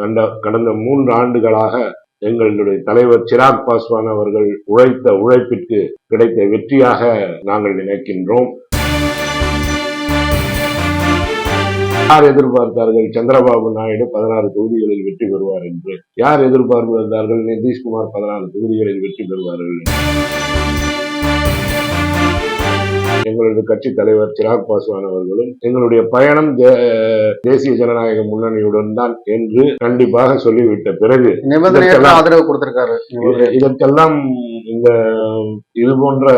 கண்ட கடந்த மூன்று ஆண்டுகளாக எங்களுடைய தலைவர் சிராக் பாஸ்வான் அவர்கள் உழைத்த உழைப்பிற்கு கிடைத்த வெற்றியாக நாங்கள் நினைக்கின்றோம் யார் எதிர்பார்த்தார்கள் சந்திரபாபு நாயுடு பதினாறு தொகுதிகளில் வெற்றி பெறுவார் என்று யார் எதிர்பார்த்தார்கள் நிதிஷ்குமார் பதினாறு தொகுதிகளில் வெற்றி பெறுவார்கள் என்று? எங்களது கட்சி தலைவர் சிராக் பாஸ்வான் அவர்களும் எங்களுடைய பயணம் தேசிய ஜனநாயக முன்னணியுடன் தான் என்று கண்டிப்பாக சொல்லிவிட்ட பிறகு ஆதரவு கொடுத்திருக்காரு. இதற்கெல்லாம் இந்த இது போன்ற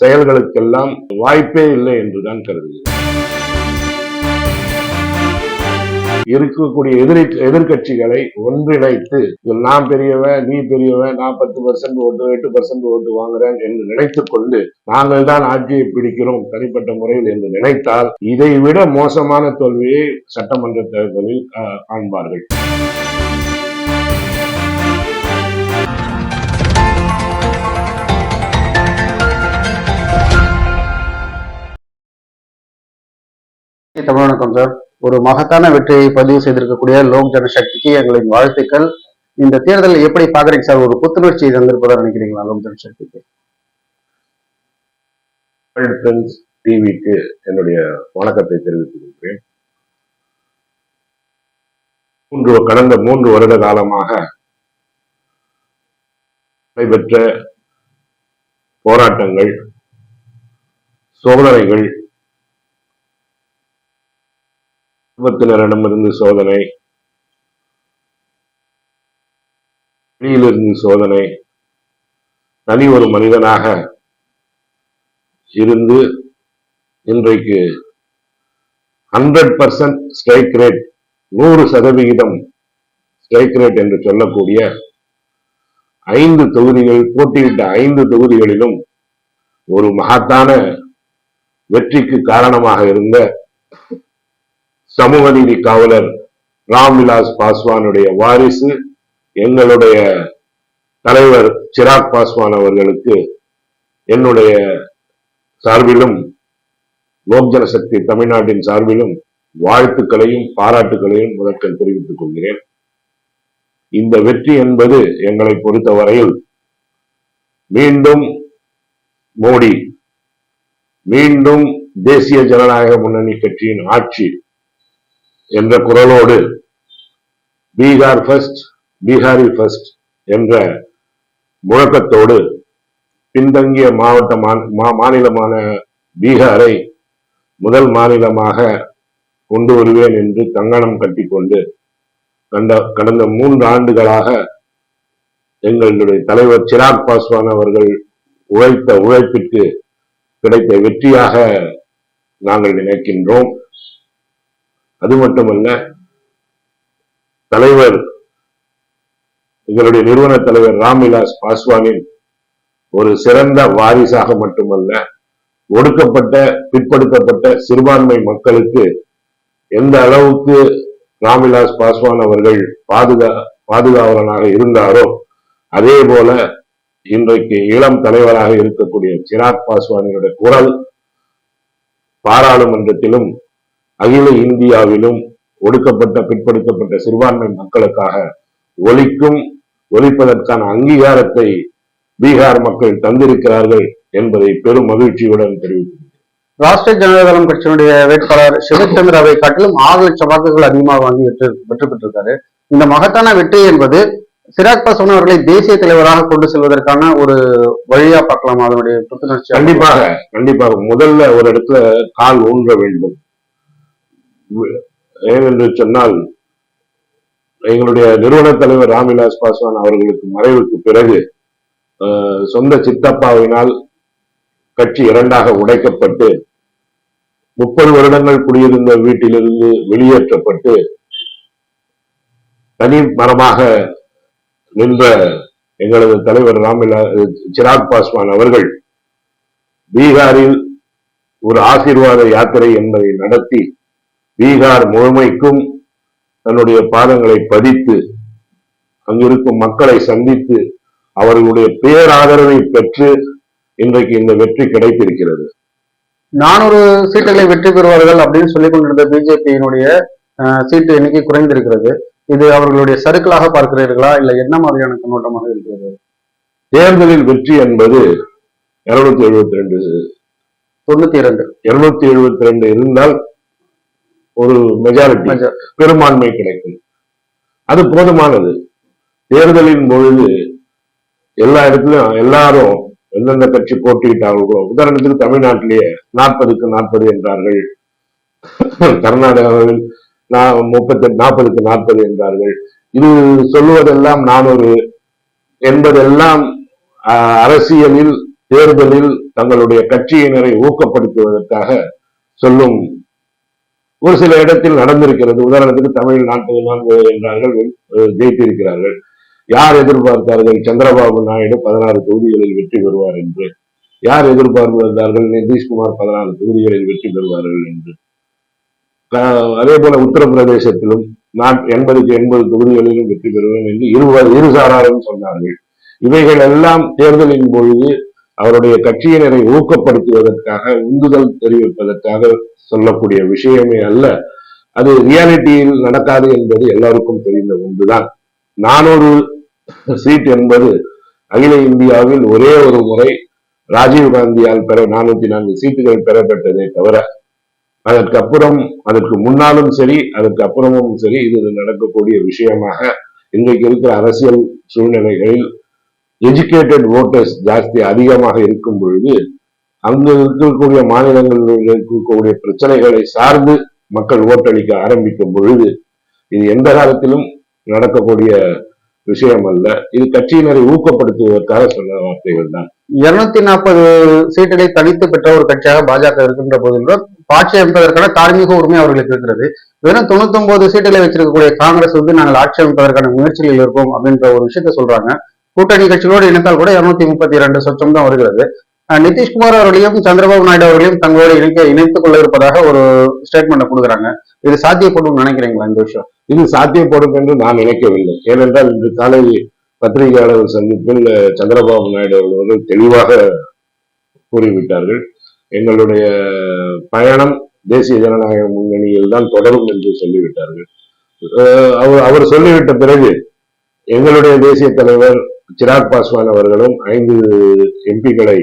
செயல்களுக்கெல்லாம் வாய்ப்பே இல்லை என்றுதான் கருதுகிறேன். இருக்கக்கூடிய எதிரி எதிர்கட்சிகளை ஒன்றிணைத்து இதில் நான் பெரியவன் நீ பெரியவன் நான் பத்து பர்சன்ட் ஓட்டு எட்டு பர்சன்ட் ஓட்டு வாங்குறேன் என்று நினைத்துக் கொண்டு நாங்கள் தான் ஆட்சியை பிடிக்கிறோம் தனிப்பட்ட முறையில் என்று நினைத்தால் இதை விட மோசமான தோல்வியை சட்டமன்ற தேர்தலில் கா- காண்பார்கள். தமிழ் வணக்கம் சார். ஒரு மகத்தான வெற்றியை பதிவு செய்திருக்கக்கூடிய லோக் ஜனசக்திக்கு எங்களின் வாழ்த்துக்கள். இந்த தேர்தலை எப்படி பாக்குறீங்க சார்? ஒரு புத்துணர்ச்சியை தந்திருப்பதா நினைக்கிறீங்களா லோக் ஜனசக்திக்கு? டிவிக்கு என்னுடைய வணக்கத்தை தெரிவித்துக் கொள்கிறேன். மூன்று கடந்த மூன்று வருட காலமாக நடைபெற்ற போராட்டங்கள் சோதனைகள் குடும்பத்தினரிடமிருந்து சோதனை வெளியிலிருந்து சோதனை தனி ஒரு மனிதனாக இருந்து இன்றைக்கு ஹண்ட்ரட் பர்சன்ட் ஸ்ட்ரைக் ரேட் நூறு சதவிகிதம் ஸ்ட்ரைக் ரேட் என்று சொல்லக்கூடிய ஐந்து தொகுதிகள் போட்டியிட்ட ஐந்து தொகுதிகளிலும் ஒரு மகத்தான வெற்றிக்கு காரணமாக இருந்த சமூக நீதி காவலர் ராம்விலாஸ் பாஸ்வானுடைய வாரிசு எங்களுடைய தலைவர் சிராக் பாஸ்வான் அவர்களுக்கு என்னுடைய சார்பிலும் லோக் ஜனசக்தி தமிழ்நாட்டின் சார்பிலும் வாழ்த்துக்களையும் பாராட்டுகளையும் முதற்கண் தெரிவித்துக் கொள்கிறேன். இந்த வெற்றி என்பது எங்களை பொறுத்தவரையில் மீண்டும் மோடி மீண்டும் தேசிய ஜனநாயக முன்னணி கட்சியின் ஆட்சி என்ற குரலோடு பீகார் ஃபர்ஸ்ட் பீகாரி ஃபர்ஸ்ட் என்ற முழக்கத்தோடு பின்தங்கிய மாவட்ட மா- மா- மாநிலமான பீகாரை முதல் மாநிலமாக கொண்டு வருவேன் என்று தங்கணம் கட்டிக்கொண்டு கண்ட கடந்த மூன்று ஆண்டுகளாக எங்களுடைய தலைவர் சிராக் பாஸ்வான் அவர்கள் உழைத்த உழைப்பிற்கு கிடைத்த வெற்றியாக நாங்கள் நினைக்கின்றோம். அது மட்டுமல்ல தலைவர் எங்களுடைய நிறுவன தலைவர் ராம்விலாஸ் பாஸ்வானின் ஒரு சிறந்த வாரிசாக மட்டுமல்ல ஒடுக்கப்பட்ட பிற்படுத்தப்பட்ட சிறுபான்மை மக்களுக்கு எந்த அளவுக்கு ராம்விலாஸ் பாஸ்வான் அவர்கள் பாதுகா பாதுகாவலனாக இருந்தாரோ அதே போல இன்றைக்கு இளம் தலைவராக இருக்கக்கூடிய சிராக் பாஸ்வானினுடைய குரல் பாராளுமன்றத்திலும் அகில இந்தியாவிலும் ஒடுக்கப்பட்ட பிற்படுத்தப்பட்ட சிறுபான்மை மக்களுக்காக ஒலிக்கும் ஒலிப்பதற்கான அங்கீகாரத்தை பீகார் மக்கள் தந்திருக்கிறார்கள் என்பதை பெரும் மகிழ்ச்சியுடன் தெரிவிக்கிறேன். ராஷ்டிரிய ஜனதாதளம் கட்சியினுடைய வேட்பாளர் சிவச்சந்திராவை காட்டிலும் ஆறு லட்சம் வாக்குகள் அதிகமாக வாங்கி வெற்றி வெற்றி பெற்றிருக்காரு இந்த மகத்தான வெற்றி என்பது சிராக் பாஸ்வான் அவர்களை தேசிய தலைவராக கொண்டு செல்வதற்கான ஒரு வழியா பார்க்கலாம் அதனுடைய புத்துணர்ச்சி கண்டிப்பாக கண்டிப்பாக. முதல்ல ஒரு இடத்துல கால் ஊன்ற வேண்டும். ஏனென்று சொன்னால் எங்களுடைய நிறுவன தலைவர் ராம்விலாஸ் பாஸ்வான் அவர்களுக்கு மறைவுக்கு பிறகு அஹ், சொந்த சித்தப்பாவினால் கட்சி இரண்டாக உடைக்கப்பட்டு முப்பது வருடங்கள் குடியிருந்த வீட்டிலிருந்து வெளியேற்றப்பட்டு தனி மரமாக நின்ற எங்களது தலைவர் ராம்விலா சிராக் பாஸ்வான் அவர்கள் பீகாரில் ஒரு ஆசீர்வாத யாத்திரை என்பதை நடத்தி பீகார் முழுமைக்கும் தன்னுடைய பாதங்களை பதித்து அங்கிருக்கும் மக்களை சந்தித்து அவர்களுடைய பேராதரவை பெற்று இன்றைக்கு இந்த வெற்றி கிடைத்திருக்கிறது. நானூறு சீட்டுகளை வெற்றி பெறுவார்கள் அப்படின்னு சொல்லிக் கொண்டிருந்த பிஜேபியினுடைய சீட்டு எண்ணிக்கை குறைந்திருக்கிறது. இது அவர்களுடைய சறுக்கலாக பார்க்கிறீர்களா? இல்ல என்ன மாதிரியான கண்ணோட்டமாக இருக்கிறது? தேர்தலில் வெற்றி என்பது இருநூத்தி எழுபத்தி ரெண்டு. தொண்ணூத்தி இரண்டு. இருநூத்தி எழுபத்தி ரெண்டு இருந்தால் ஒரு மெஜாரிட்டி பெரும்பான்மை கிடைக்கும். அது போதுமானது. தேர்தலின் பொழுது எல்லா இடத்துலயும் எல்லாரும் எந்தெந்த கட்சி போட்டியிட்டார்களோ உதாரணத்துக்கு தமிழ்நாட்டிலேயே நாற்பதுக்கு நாற்பது என்றார்கள். கர்நாடகாவில் முப்பத்தி நாற்பதுக்கு நாற்பது என்றார்கள். இது சொல்லுவதெல்லாம் நானூறு என்பதெல்லாம் அரசியலில் தேர்தலில் தங்களுடைய கட்சியினரை ஊக்கப்படுத்துவதற்காக சொல்லும் ஒரு சில இடத்தில் நடந்திருக்கிறது. உதாரணத்துக்கு தமிழ் நாற்பது நான்கு என்றார்கள் ஜெயித்திருக்கிறார்கள். யார் எதிர்பார்த்தார்கள்? சந்திரபாபு நாயுடு பதினாறு தொகுதிகளில் வெற்றி பெறுவார் என்று. யார் எதிர்பார்த்தார்கள் நிதிஷ்குமார் பதினாறு தொகுதிகளில் வெற்றி பெறுவார்கள் என்று. அதே போல உத்தரப்பிரதேசத்திலும் நான் எண்பதுக்கு எண்பது தொகுதிகளிலும் வெற்றி பெறுவேன் என்று இருவர் இருசாராரும் சொன்னார்கள். இவைகள் எல்லாம் தேர்தலின் பொழுது அவருடைய கட்சியினரை ஊக்கப்படுத்துவதற்காக உந்துதல் தெரிவிப்பதற்காக சொல்லக்கூடிய விஷயமே அல்ல. அது ரியாலிட்டியில் நடக்காது என்பது எல்லாருக்கும் தெரிந்த ஒன்றுதான். நானூறு சீட் என்பது அகில இந்தியாவில் ஒரே ஒரு முறை ராஜீவ் காந்தியால் பெற நானூத்தி நான்கு சீட்டுகள் பெறப்பட்டதே தவிர அதற்கு அப்புறம் அதற்கு முன்னாலும் சரி அதற்கு அப்புறமும் சரி இது நடக்கக்கூடிய விஷயமாக இன்றைக்கு இருக்கிற அரசியல் சூழ்நிலைகளில் எஜுகேட்டட் ஓட்டர்ஸ் ஜாஸ்தி அதிகமாக இருக்கும் பொழுது அங்கு இருக்கக்கூடிய மாநிலங்களில் இருக்கக்கூடிய பிரச்சனைகளை சார்ந்து மக்கள் ஓட்டளிக்க ஆரம்பிக்கும் பொழுது இது எந்த காலத்திலும் நடக்கக்கூடிய விஷயம் அல்ல. இது கட்சியினரை ஊக்கப்படுத்துவதற்காக சொன்ன வார்த்தைகள் தான். இருநூத்தி நாற்பது சீட்டுகளை தனித்து பெற்ற ஒரு கட்சியாக பாஜக இருக்கின்ற போதிலும் ஆட்சி அமைப்பதற்கான தார்மீக உரிமை அவர்களுக்கு இருக்கிறது. வெறும் தொண்ணூத்தி ஒன்பது சீட்டுகளை வச்சிருக்கக்கூடிய காங்கிரஸ் வந்து நாங்கள் ஆட்சி அமைப்பதற்கான முயற்சியில் இருக்கோம் அப்படின்ற ஒரு விஷயத்த சொல்றாங்க. கூட்டணி கட்சிகளோடு இணைத்தால் கூட இருநூத்தி முப்பத்தி இரண்டு சொச்சம் தான் வருகிறது. நிதிஷ்குமார் அவர்களையும் சந்திரபாபு நாயுடு அவர்களையும் தங்களோடு இணைக்க இணைத்துக் கொள்ள இருப்பதாக ஒரு ஸ்டேட்மெண்ட் கொடுக்குறாங்க. இது சாத்தியப்படும் நினைக்கிறீங்களா இந்த விஷயம்? இது சாத்தியப்படும் என்று நான் நினைக்கவில்லை. ஏனென்றால் இன்று காலை பத்திரிகையாளர் சந்திப்பில் சந்திரபாபு நாயுடு அவர்கள் தெளிவாக கூறிவிட்டார்கள். எங்களுடைய பயணம் தேசிய ஜனநாயக முன்னணியில் தான் தொடரும் என்று சொல்லிவிட்டார்கள். அஹ், அவர் அவர் சொல்லிவிட்ட பிறகு எங்களுடைய தேசிய தலைவர் சிராக் பாஸ்வான் அவர்களும் ஐந்து எம்பிக்களை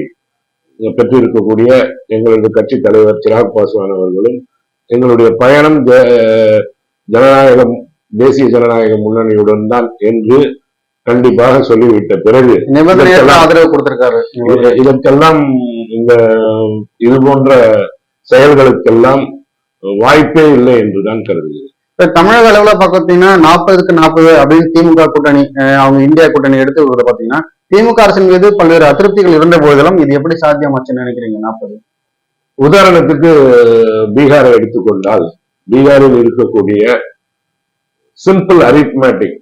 பெற்றிருக்கக்கூடிய எங்களுடைய கட்சி தலைவர் சிராக் பாஸ்வான் அவர்களும் எங்களுடைய பயணம் ஜனநாயகம் தேசிய ஜனநாயக முன்னணியுடன் தான் என்று கண்டிப்பாக சொல்லிவிட்ட பிறகு ஆதரவு கொடுத்திருக்காரு. இத- இதற்கெல்லாம் இந்த இது போன்ற செயல்களுக்கெல்லாம் வாய்ப்பே இல்லை என்றுதான் கருதுகிறேன். இப்ப தமிழக அளவுல பாத்தீங்கன்னா நாற்பதுக்கு நாற்பது அப்படின்னு திமுக கூட்டணி அவங்க இந்தியா கூட்டணி எடுத்து பாத்தீங்கன்னா திமுக அரசின் மீது பல்வேறு அதிருப்திகள் இருந்த போதிலும் இது எப்படி சாத்தியமாச்சுன்னு நினைக்கிறீங்க நாற்பது? உதாரணத்துக்கு பீகாரை எடுத்துக்கொண்டால் பீகாரில் இருக்கக்கூடிய சிம்பிள் அரித்மேட்டிக்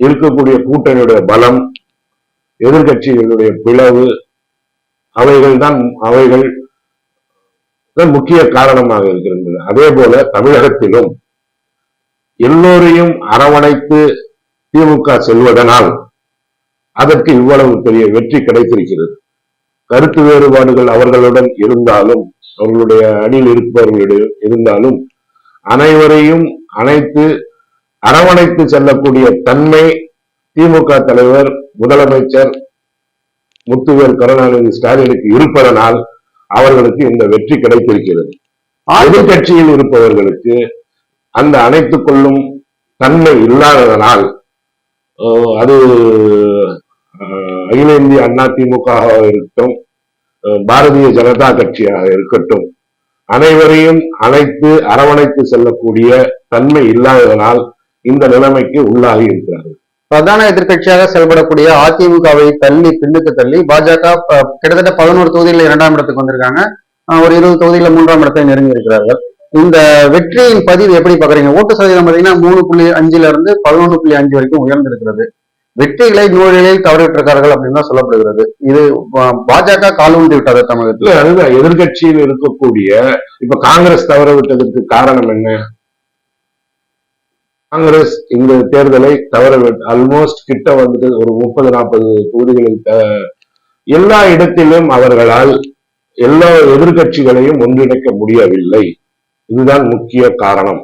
இருக்கக்கூடிய கூட்டணியுடைய பலம் எதிர்கட்சிகளுடைய பிளவு அவைகள் தான் அவைகள் முக்கிய காரணமாக இருக்கின்றன அதே போல தமிழகத்திலும் எல்லோரையும் அரவணைத்து திமுக செல்வதனால் அதற்கு இவ்வளவு பெரிய வெற்றி கிடைத்திருக்கிறது. கருத்து வேறுபாடுகள் அவர்களுடன் இருந்தாலும் அவர்களுடைய அணியில் இருப்பவர்களுடைய இருந்தாலும் அனைவரையும் அனைத்து அரவணைத்து செல்லக்கூடிய தன்மை திமுக தலைவர் முதலமைச்சர் முத்துவேல் கருணாநிதி ஸ்டாலினுக்கு இருப்பதனால் அவர்களுக்கு இந்த வெற்றி கிடைத்திருக்கிறது. எதிர்கட்சியில் இருப்பவர்களுக்கு அந்த அனைத்து கொள்ளும் தன்மை இல்லாததனால் அது அகில இந்திய அண்ணா திமுகவாக இருக்கட்டும் பாரதிய ஜனதா கட்சியாக இருக்கட்டும் அனைவரையும் அழைத்து அரவணைத்து செல்லக்கூடிய தன்மை இல்லாததனால் இந்த நிலைமைக்கு உள்ளாகி இருக்கிறார்கள். பிரதான எதிர்க்கட்சியாக செயல்படக்கூடிய அதிமுகவை தள்ளி பின்னுக்கு தள்ளி பாஜக கிட்டத்தட்ட பதினோரு தொகுதிகளில் இரண்டாம் இடத்துக்கு வந்திருக்காங்க. ஒரு இருபது தொகுதியில மூன்றாம் இடத்தை நெருங்கி இருக்கிறார்கள். இந்த வெற்றியின் பதிவு எப்படி பாக்குறீங்க ஓட்டு சதவீதம் பாத்தீங்கன்னா மூணு புள்ளி அஞ்சுல இருந்து பதினொன்று புள்ளி அஞ்சு வரைக்கும் உயர்ந்திருக்கிறது. வெற்றிகளை நூலில் தவறிவிட்டிருக்கார்கள் அப்படின்னு தான் சொல்லப்படுகிறது. இது பாஜக காலூன்றி விட்டது தமிழகத்தில். தமிழகத்துல அதுதான். எதிர்கட்சியில் இருக்கக்கூடிய இப்ப காங்கிரஸ் தவற விட்டதற்கு காரணம் என்ன? காங்கிரஸ் இந்த தேர்தலை தவற ஆல்மோஸ்ட் கிட்ட வந்துட்டு ஒரு முப்பது நாற்பது தொகுதிகளில் எல்லா இடத்திலும் அவர்களால் எல்லா எதிர்கட்சிகளையும் ஒன்றிணைக்க முடியவில்லை. இதுதான் முக்கிய காரணம்.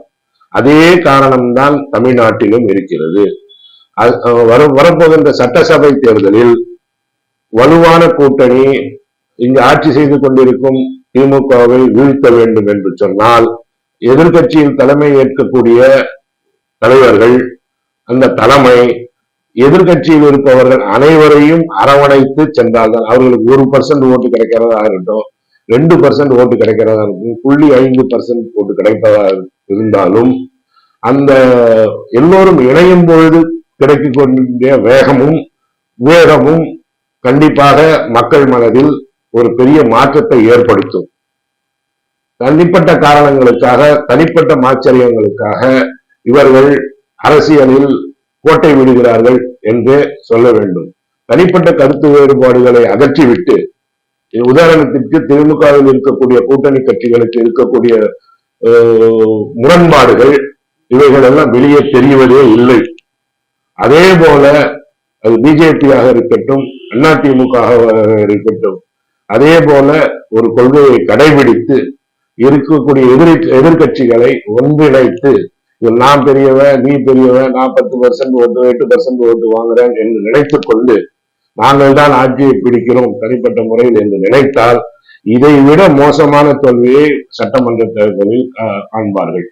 அதே காரணம்தான் தமிழ்நாட்டிலும் இருக்கிறது. வர வரப்போகின்ற சட்டசபை தேர்தலில் வலுவான கூட்டணி இங்கு ஆட்சி செய்து கொண்டிருக்கும் திமுகவை வீழ்த்த வேண்டும் என்று சொன்னால் எதிர்கட்சியின் தலைமை ஏற்கக்கூடிய தலைவர்கள் அந்த தலைமை எதிர்கட்சியில் இருப்பவர்கள் அனைவரையும் அரவணைத்து சென்றால்தான் அவர்களுக்கு ஒரு பர்சன்ட் ஓட்டு கிடைக்கிறதா இருக்கட்டும் ரெண்டு பர்சன்ட் ஓட்டு கிடைக்கிறதா இருக்கும் புள்ளி ஐந்து பர்சன்ட் ஓட்டு கிடைப்பதா இருந்தாலும் அந்த எல்லோரும் இணையும் பொழுது கிடைக்கக்கூடிய வேகமும் வேகமும் கண்டிப்பாக மக்கள் மனதில் ஒரு பெரிய மாற்றத்தை ஏற்படுத்தும். தனிப்பட்ட காரணங்களுக்காக தனிப்பட்ட மாச்சரியங்களுக்காக இவர்கள் அரசியலில் கோட்டை விடுகிறார்கள் என்று சொல்ல வேண்டும். தனிப்பட்ட கருத்து வேறுபாடுகளை அகற்றிவிட்டு உதாரணத்திற்கு திமுகவில் இருக்கக்கூடிய கூட்டணி கட்சிகளுக்கு இருக்கக்கூடிய முரண்பாடுகள் இவைகள் எல்லாம் வெளியே தெரிவதே இல்லை. அதே போல அது பிஜேபியாக இருக்கட்டும் திமுக இருக்கட்டும் அதே போல ஒரு கொள்கையை கடைபிடித்து இருக்கக்கூடிய எதிரி எதிர்கட்சிகளை ஒன்றிணைத்து நான் பெரியவன் நீ பெரியவன் நான் பத்து பர்சன்ட் ஓட்டு எட்டு பர்சன்ட் ஓட்டு வாங்குறேன் என்று நினைத்துக் கொண்டு நாங்கள் தான் ஆட்சியை பிடிக்கிறோம் தனிப்பட்ட முறையில் என்று நினைத்தால் இதை விட மோசமான தோல்வியை சட்டமன்ற தேர்தலில் காண்பார்கள்.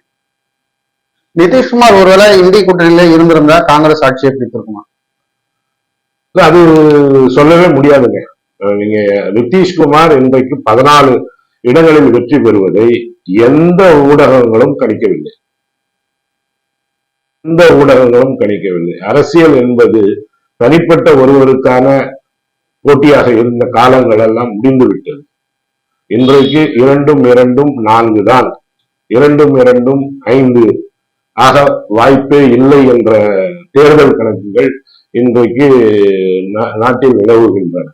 நிதிஷ்குமார் ஒருவேளை இந்திய கூட்டணியில இருந்திருந்தா காங்கிரஸ் ஆட்சியை பிடித்திருக்குமா? அது சொல்லவே முடியாதுங்க. நீங்க நிதிஷ்குமார் இன்றைக்கு பதினாலு இடங்களில் வெற்றி பெறுவதை எந்த ஊடகங்களும் கணிக்கவில்லை. எந்த ஊடகங்களும் கணிக்கவில்லை. அரசியல் என்பது தனிப்பட்ட ஒருவருக்கான போட்டியாக இருந்த காலங்கள் எல்லாம் முடிந்து விட்டது இன்றைக்கு இரண்டும் இரண்டும் நான்கு தான். இரண்டும் இரண்டும் ஐந்து. ஆக வாய்ப்பே இல்லை என்ற தேர்தல் கணக்குகள் இன்றைக்கு நா- நாட்டில் நிலவுகின்றன.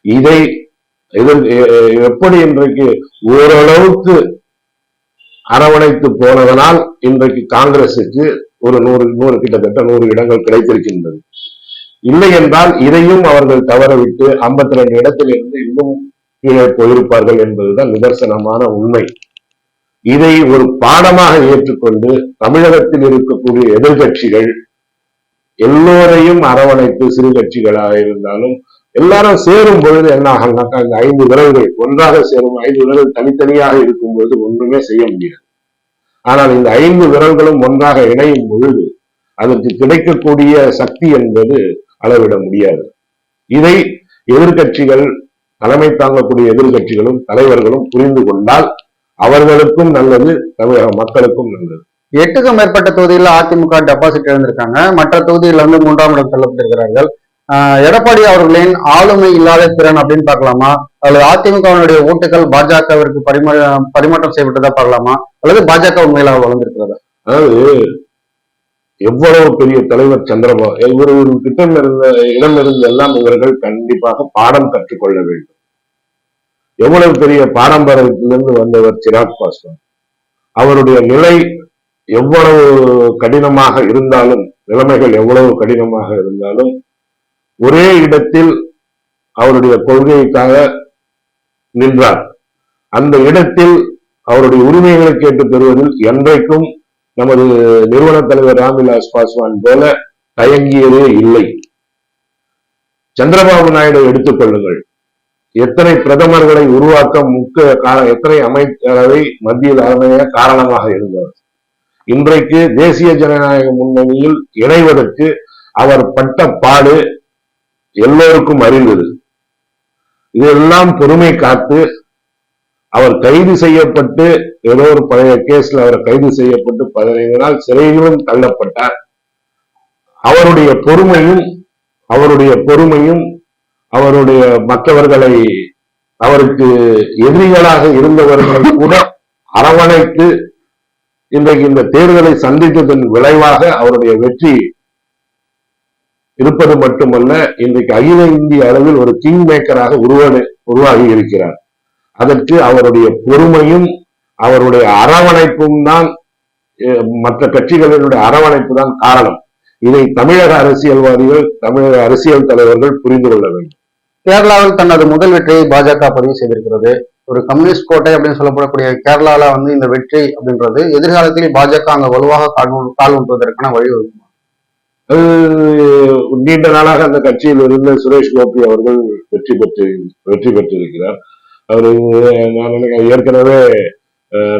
இதை எப்படி இன்றைக்கு ஓரளவுக்கு அரவணைத்து போனதனால் இன்றைக்கு காங்கிரசுக்கு ஒரு நூறு நூறு கிட்டத்தட்ட நூறு இடங்கள் கிடைத்திருக்கின்றது. இல்லை என்றால் இதையும் அவர்கள் தவறவிட்டு 52 ரெண்டு இடத்திலிருந்து இன்னும் கீழே போயிருப்பார்கள் என்பதுதான் நிதர்சனமான உண்மை. இதை ஒரு பாடமாக ஏற்றுக்கொண்டு தமிழகத்தில் இருக்கக்கூடிய எதிர்கட்சிகள் எல்லோரையும் அரவணைத்து சிறு கட்சிகளாக இருந்தாலும் எல்லாரும் சேரும் பொழுது என்ன ஆகும்னாக்கா இந்த ஐந்து விரல்கள் ஒன்றாக சேரும் ஐந்து விரல்கள் தனித்தனியாக இருக்கும் பொழுது ஒன்றுமே செய்ய முடியாது. ஆனால் இந்த ஐந்து விரல்களும் ஒன்றாக இணையும் பொழுது அதற்கு கிடைக்கக்கூடிய சக்தி என்பது அளவிட முடியாது. இதை எதிர்க்கட்சிகள் தலைமை தாங்கக்கூடிய எதிர்க்கட்சிகளும் தலைவர்களும் புரிந்து கொண்டால் அவர்களுக்கும் நல்லது தமிழக மக்களுக்கும் நல்லது. எட்டுக்கும் மேற்பட்ட தொகுதிகளில் அதிமுக டெபாசிட் இழந்திருக்காங்க. மற்ற தொகுதிகளில் வந்து மூன்றாம் இடம் தள்ளப்பட்டிருக்கிறார்கள் எடப்பாடி அவர்களின் ஆளுமை இல்லாத திறன் அப்படின்னு பார்க்கலாமா? அல்லது அதிமுகவினுடைய ஓட்டுகள் பாஜகவிற்கு பரிமா பரிமாற்றம் செய்யப்பட்டதா பார்க்கலாமா? அல்லது பாஜக உண்மையிலாக வளர்ந்திருக்கிறதா? அதாவது எவ்வளவு பெரிய தலைவர் சந்திரபாபு இவர்கள் கிட்டம் இருந்த இடமிருந்து எல்லாம் இவர்கள் கண்டிப்பாக பாடம் கற்றுக்கொள்ள வேண்டும். எவ்வளவு பெரிய பாரம்பரியத்திலிருந்து வந்தவர் சிராக் பாஸ்வான். அவருடைய நிலை எவ்வளவு கடினமாக இருந்தாலும் நிலைமைகள் எவ்வளவு கடினமாக இருந்தாலும் ஒரே இடத்தில் அவருடைய கொள்கைக்காக நின்றார். அந்த இடத்தில் அவருடைய உரிமைகளை கேட்டு பெறுவதில் என்றைக்கும் நமது நிறுவன தலைவர் ராம்விலாஸ் பாஸ்வான் போல தயங்கியதே இல்லை. சந்திரபாபு நாயுடு எடுத்துக்கொள்ளுங்கள் எத்தனை பிரதமர்களை உருவாக்க முக்கிய காரணம் எத்தனை அமைச்சரவை மத்தியில் அமைய காரணமாக இருந்தவர் இன்றைக்கு தேசிய ஜனநாயக முன்னணியில் இணைவதற்கு அவர் பட்ட பாடு எல்லோருக்கும் அறிந்தது. இதெல்லாம் பொறுமை காத்து அவர் கைது செய்யப்பட்டு ஏதோ ஒரு பழைய கேஸ்ல அவர் கைது செய்யப்பட்டு பதினைந்து நாள் சிறையிலும் தள்ளப்பட்டார். அவருடைய பொறுமையும் அவருடைய பொறுமையும் அவருடைய மற்றவர்களை அவருக்கு எதிரிகளாக இருந்தவர்கள் கூட அரவணைத்து இன்றைக்கு இந்த தேர்தலை சந்தித்ததன் விளைவாக அவருடைய வெற்றி இருப்பது மட்டுமல்ல இன்றைக்கு அகில இந்திய அளவில் ஒரு கிங் மேக்கராக உருவ உருவாகி இருக்கிறார். அதற்கு அவருடைய பொறுமையும் அவருடைய அரவணைப்பும் தான் மற்ற கட்சிகளினுடைய அரவணைப்பு தான் காரணம். இதை தமிழக அரசியல்வாதிகள் தமிழக அரசியல் தலைவர்கள் புரிந்து கொள்ள வேண்டும். கேரளாவில் தனது முதல் வெற்றியை பாஜக பதிவு செய்திருக்கிறது. ஒரு கம்யூனிஸ்ட் கோட்டை அப்படின்னு சொல்லப்படக்கூடிய கேரளால வந்து இந்த வெற்றி அப்படின்றது எதிர்காலத்தில் பாஜக அங்க வலுவாக கால் ஊன்றுவதற்கான வழிவகுக்கும்? நீண்ட நாளாக அந்த கட்சியில் இருந்த சுரேஷ் கோபி அவர்கள் வெற்றி பெற்று வெற்றி பெற்றிருக்கிறார். அவர் நான் நினைக்கிறேன் ஏற்கனவே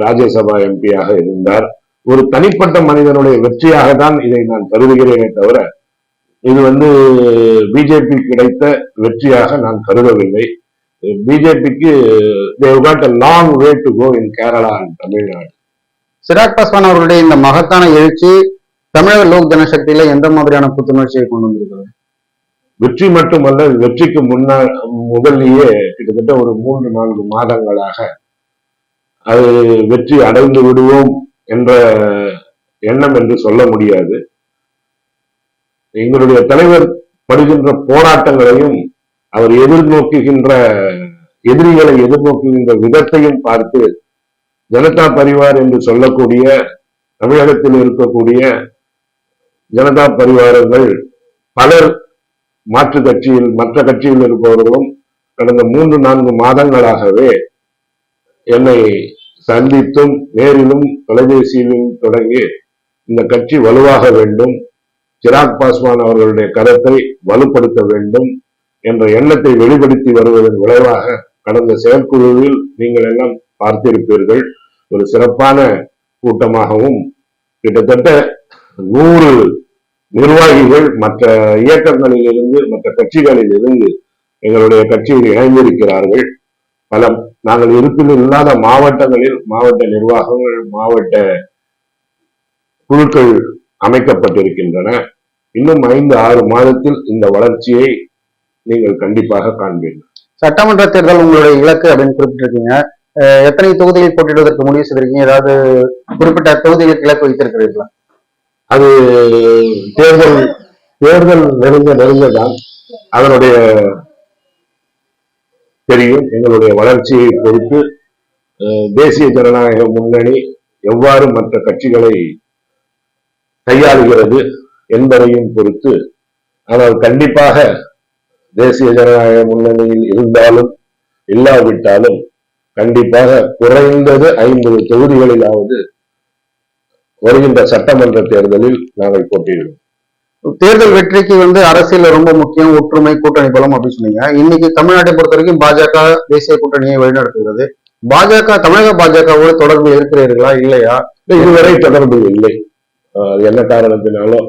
ராஜ்யசபா எம்பியாக இருந்தார். ஒரு தனிப்பட்ட மனிதனுடைய வெற்றியாக தான் இதை நான் கருதுகிறேனே தவிர இது வந்து பிஜேபி கிடைத்த வெற்றியாக நான் கருதவில்லை. பிஜேபிக்கு they've long way to go in Kerala and Tamil Nadu Chirag Paswan அவர்களுடைய இந்த மகத்தான எழுச்சி தமிழக லோக் ஜனசக்தியில எந்த மாதிரியான புத்துணர்ச்சியை கொண்டு வந்திருக்கிறது? வெற்றி மட்டுமல்ல வெற்றிக்கு முன்னால் முதல்லயே கிட்டத்தட்ட ஒரு மூன்று நான்கு மாதங்களாக அது வெற்றி அடைந்து விடுவோம் என்ற எண்ணம் என்று சொல்ல முடியாது. எங்களுடைய தலைவர் படுகின்ற போராட்டங்களையும் அவர் எதிர்நோக்குகின்ற எதிரிகளை எதிர்நோக்குகின்ற விதத்தையும் பார்த்து ஜனதா பரிவார் என்று சொல்லக்கூடிய தமிழகத்தில் இருக்கக்கூடிய ஜனதா பரிவாரங்கள் பலர் மாற்று கட்சியில் மற்ற கட்சியில் இருப்பவர்களும் கடந்த மூன்று நான்கு மாதங்களாகவே என்னை சந்தித்தும் நேரிலும் தொலைபேசியிலும் தொடங்கி இந்த கட்சி வலுவாக வேண்டும் சிராக் பாஸ்வான் அவர்களுடைய கருத்தை வலுப்படுத்த வேண்டும் என்ற எண்ணத்தை வெளிப்படுத்தி வருவதன் விளைவாக கடந்த செயற்குழுவில் நீங்கள் எல்லாம் பார்த்திருப்பீர்கள். ஒரு சிறப்பான கூட்டமாகவும் கிட்டத்தட்ட நூறு நிர்வாகிகள் மற்ற இயக்கங்களிலிருந்து மற்ற கட்சிகளில் இருந்து எங்களுடைய கட்சியில் இணைந்திருக்கிறார்கள். பல நாங்கள் இருப்பில் இல்லாத மாவட்டங்களில் மாவட்ட நிர்வாகங்கள் மாவட்ட குழுக்கள் அமைக்கப்பட்டிருக்கின்றன. இன்னும் ஐந்து ஆறு மாதத்தில் இந்த வளர்ச்சியை நீங்கள் கண்டிப்பாக காண்பீர்கள். சட்டமன்ற தேர்தல் உங்களுடைய இலக்கு அப்படின்னு குறிப்பிட்டிருக்கீங்க. எத்தனை தொகுதிகள் போட்டிடுவதற்கு முடிவு செய்திருக்கீங்க? ஏதாவது குறிப்பிட்ட தொகுதிகளுக்கு இலக்கு வைத்திருக்கிறீர்களா? அது தேர்தல் தேர்தல் நெருங்க நெருங்கதான் அதனுடைய தெரியும். எங்களுடைய வளர்ச்சியை பொறுத்து தேசிய ஜனநாயக முன்னணி எவ்வாறு மற்ற கட்சிகளை கையாளுகிறது என்பதையும் பொறுத்து ஆனால் கண்டிப்பாக தேசிய ஜனநாயக முன்னணியில் இருந்தாலும் இல்லாவிட்டாலும் கண்டிப்பாக குறைந்தது ஐம்பது தொகுதிகளிலாவது வருகின்ற சட்டமன்ற தேர்தலில் நாங்கள் போட்டியிடுவோம். தேர்தல் வெற்றிக்கு வந்து அரசியல் ரொம்ப முக்கியம் ஒற்றுமை கூட்டணி பலம் அப்படின்னு சொன்னீங்க. இன்னைக்கு தமிழ்நாட்டை பொறுத்த வரைக்கும் பாஜக தேசிய கூட்டணியை வழிநடத்துகிறது. பாஜக தமிழக பாஜகவோடு தொடர்பு இருக்கிறீர்களா இல்லையா? இதுவரை தொடர்பு இல்லை. என்ன காரணத்தினாலும்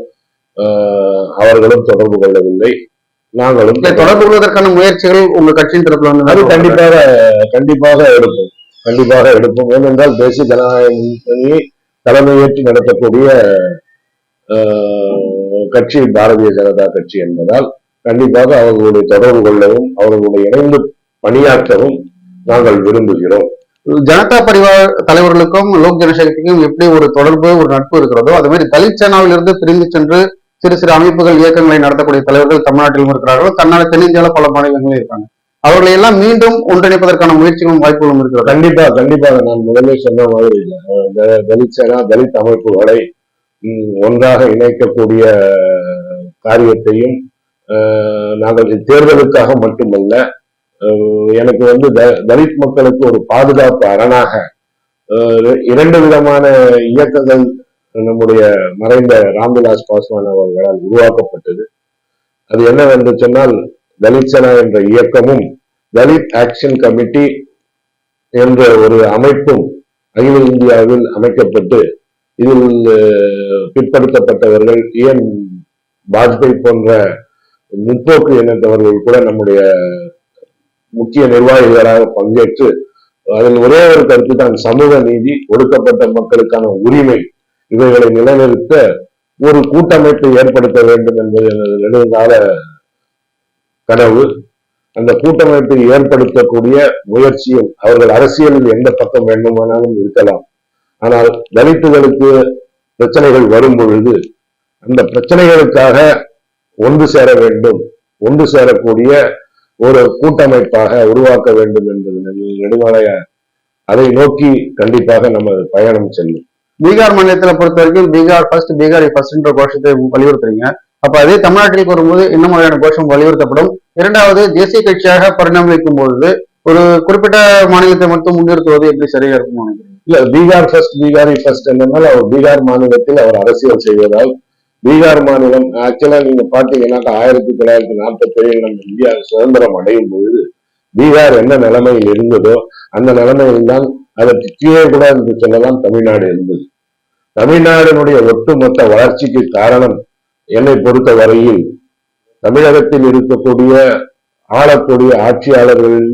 அவர்களும் தொடர்பு கொள்ளவில்லை. நாங்களும் தொடர்பு கொள்வதற்கான முயற்சிகள் உங்க கட்சியின் தரப்புல வந்து அது கண்டிப்பாக கண்டிப்பாக எடுப்போம். கண்டிப்பாக எடுப்போம். ஏனென்றால் தேசிய ஜனநாயக முன்னணியை தலைமையேற்று நடத்தக்கூடிய கட்சி பாரதிய ஜனதா கட்சி என்பதால் கண்டிப்பாக அவர்களுடைய தொடர்பு கொள்ளவும் அவர்களுடைய இணைந்து பணியாற்றவும் நாங்கள் விரும்புகிறோம். ஜனதா பரிவார் தலைவர்களுக்கும் லோக் ஜனசக்திக்கும் எப்படி ஒரு தொடர்பு ஒரு நட்பு இருக்கிறதோ அது மாதிரி தலித் சேனாவிலிருந்து பிரிந்து சென்று சிறு சிறு அமைப்புகள் இயக்கங்களை நடத்தக்கூடிய தலைவர்கள் தமிழ்நாட்டிலும் இருக்கிறார்கள் தன்னால தென்னிந்தியாவில் பல மாநிலங்களும் இருக்காங்க. அவர்களை எல்லாம் மீண்டும் ஒன்றிணைப்பதற்கான முயற்சிகளும் வாய்ப்புகளும் இருக்கிறது? கண்டிப்பா கண்டிப்பாக நான் முதல்ல சொன்ன மாதிரி அஹ், தலித் அமைப்புகளை ஒன்றாக இணைக்கக்கூடிய காரியத்தையும் நாங்கள் தேர்தலுக்காக மட்டுமல்ல எனக்கு வந்து த- தலித் மக்களுக்கு ஒரு பாதுகாப்பு அரணாக இரண்டு விதமான இயக்கங்கள் நம்முடைய மறைந்த ராம்விலாஸ் பாஸ்வான் அவர்களால் உருவாக்கப்பட்டது. அது என்னவென்று சொன்னால் தலித் என்ற இயக்கமும் தலித் ஆக்ஷன் கமிட்டி என்ற ஒரு அமைப்பும் அகில இந்தியாவில் அமைக்கப்பட்டு இதில் பிற்படுத்தப்பட்டவர்கள் ஏன் வாஜ்பாய் போன்ற முற்போக்கு இனத்தவர்கள் கூட நம்முடைய முக்கிய நிர்வாகிகளாக பங்கேற்று அதில் ஒரே ஒரு கருத்து தான் சமூக நீதி ஒடுக்கப்பட்ட மக்களுக்கான உரிமை. இவைகளை நிலைநிறுத்த ஒரு கூட்டமைப்பை ஏற்படுத்த வேண்டும் என்பது எனது நெடுங்கால கனவு அந்த கூட்டமைப்பை ஏற்படுத்தக்கூடிய முயற்சியும் அவர்கள் அரசியலில் எந்த பக்கம் வேண்டுமானாலும் இருக்கலாம். ஆனால் தலித்துகளுக்கு பிரச்சனைகள் வரும் பொழுது அந்த பிரச்சனைகளுக்காக ஒன்று சேர வேண்டும் ஒன்று சேரக்கூடிய ஒரு கூட்டமைப்பாக உருவாக்க வேண்டும் என்பது நெடு- அதை நோக்கி கண்டிப்பாக நம்ம பயணம் செல்லும். பீகார் மாநிலத்தில் பொறுத்த வரைக்கும் பீகார் ஃபர்ஸ்ட் பீகார் ஃபர்ஸ்ட்ன்ற கோஷத்தை வலியுறுத்துறீங்க. அப்ப அதே தமிழ்நாட்டில் வரும்போது என்ன மாதிரியான கோஷம் வலியுறுத்தப்படும். இரண்டாவது தேசிய கட்சியாக பரிணமிக்கும் பொழுது ஒரு குறிப்பிட்ட மாநிலத்தை மட்டும் முன்னிறுத்துவது எப்படி சரியா இருக்கும் இல்ல பீகார் ஃபர்ஸ்ட் பீகாரி ஃபர்ஸ்ட் என்னன்னா அவர் பீகார் மாநிலத்தில் அவர் அரசியல் செய்வதால் பீகார் மாநிலம் ஆக்சுவலா நீங்க பாத்தீங்கன்னா ஆயிரத்தி தொள்ளாயிரத்தி நாற்பத்தி ஏழு நம்ம இந்தியா சுதந்திரம் அடையும் பொழுது பீகார் என்ன நிலைமையில் இருந்ததோ அந்த நிலைமையில் தான் அதற்கு கீழே கூட என்று சொல்லலாம் தமிழ்நாடு இருந்தது தமிழ்நாடினுடைய ஒட்டுமொத்த வளர்ச்சிக்கு காரணம் என்னை பொறுத்த வரையில் தமிழகத்தில் இருக்கக்கூடிய ஆளக்கூடிய ஆட்சியாளர்களின்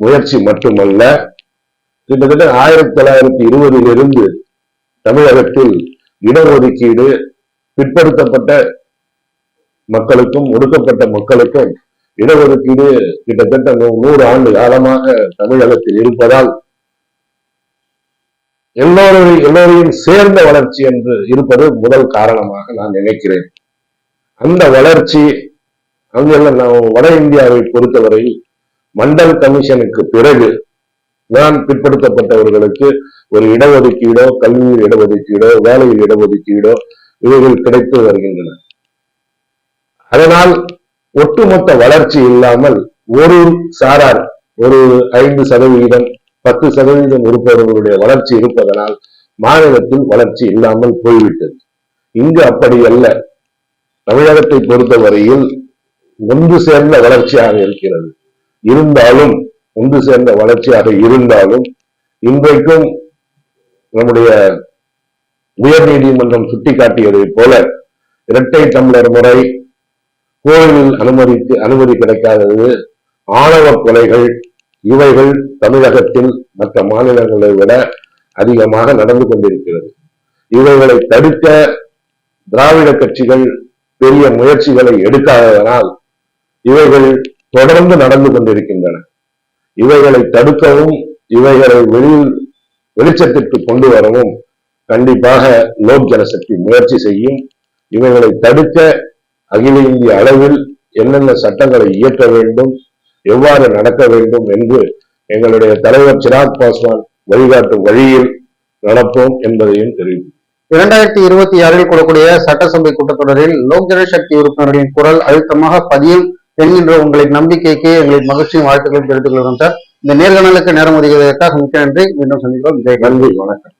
முயற்சி மட்டுமல்ல கிட்டத்தட்ட ஆயிரத்தி தொள்ளாயிரத்தி இருபதில் இருந்து தமிழகத்தில் இடஒதுக்கீடு பிற்படுத்தப்பட்ட மக்களுக்கும் ஒடுக்கப்பட்ட மக்களுக்கும் இடஒதுக்கீடு கிட்டத்தட்ட நூறு ஆண்டு காலமாக தமிழகத்தில் இருப்பதால் எல்லோரையும் எல்லோரையும் சேர்ந்த வளர்ச்சி என்று இருப்பது முதல் காரணமாக நான் நினைக்கிறேன். அந்த வளர்ச்சி அங்கெல்லாம் நான் வட இந்தியாவை பொறுத்தவரையில் மண்டல் கமிஷனுக்கு பிறகு நான் பிற்படுத்தப்பட்டவர்களுக்கு ஒரு இடஒதுக்கீடோ கல்வியில் இடஒதுக்கீடோ வேலையில் இடஒதுக்கீடோ இவைகள் கிடைத்து வருகின்றன. அதனால் ஒட்டுமொத்த வளர்ச்சி இல்லாமல் ஒரு சாரார் ஒரு ஐந்து சதவிகிதம் பத்து சதவீதம் இருப்பவர்களுடைய வளர்ச்சி இருப்பதனால் மாநிலத்தில் வளர்ச்சி இல்லாமல் போய்விட்டது. இங்கு அப்படி அல்ல. தமிழகத்தை பொறுத்தவரையில் ஒன்று சேர்ந்த வளர்ச்சியாக இருக்கிறது. இருந்தாலும் ஒன்று சேர்ந்த வளர்ச்சியாக இருந்தாலும் இன்றைக்கும் நம்முடைய உயர் நீதிமன்றம் சுட்டிக்காட்டியதைப் போல இரட்டை தமிழர் முறை கோயிலில் அனுமதிக்கு அனுமதி கிடைக்காதது ஆணவ கொலைகள் இவைகள் தமிழகத்தில் மற்ற மாநிலங்களை விட அதிகமாக நடந்து கொண்டிருக்கிறது. இவைகளை தடுக்க திராவிட கட்சிகள் பெரிய முயற்சிகளை எடுக்காததனால் இவைகள் தொடர்ந்து நடந்து கொண்டிருக்கின்றன. இவைகளை தடுக்கவும் இவைகளை வெளியில் வெளிச்சத்திற்கு கொண்டு வரவும் கண்டிப்பாக லோக் ஜனசக்தி முயற்சி செய்யும். இவைகளை தடுக்க அகில இந்திய அளவில் என்னென்ன சட்டங்களை இயற்ற வேண்டும் எவ்வாறு நடக்க வேண்டும் என்று எங்களுடைய தலைவர் சிராக் பாஸ்வான் வழிகாட்டும் வழியில் நடப்போம் என்பதையும் தெரிவிக்கும் இரண்டாயிரத்தி இருபத்தி ஆறில் கூடக்கூடிய சட்டசபை கூட்டத்தொடரில் லோக் ஜனசக்தி உறுப்பினர்களின் குரல் அழுத்தமாக பதியும் என்கின்ற உங்களின் நம்பிக்கைக்கு எங்களின் மகிழ்ச்சியும் வாழ்த்துக்களையும் தெரிவித்துக் கொள்கிறோம் சார். இந்த நேர்காணலுக்கு நேரம் ஒதுக்கியதற்காக மிக்க நன்றி. மீண்டும் சந்திக்கிறோம். ஜெய் நன்றி. வணக்கம்.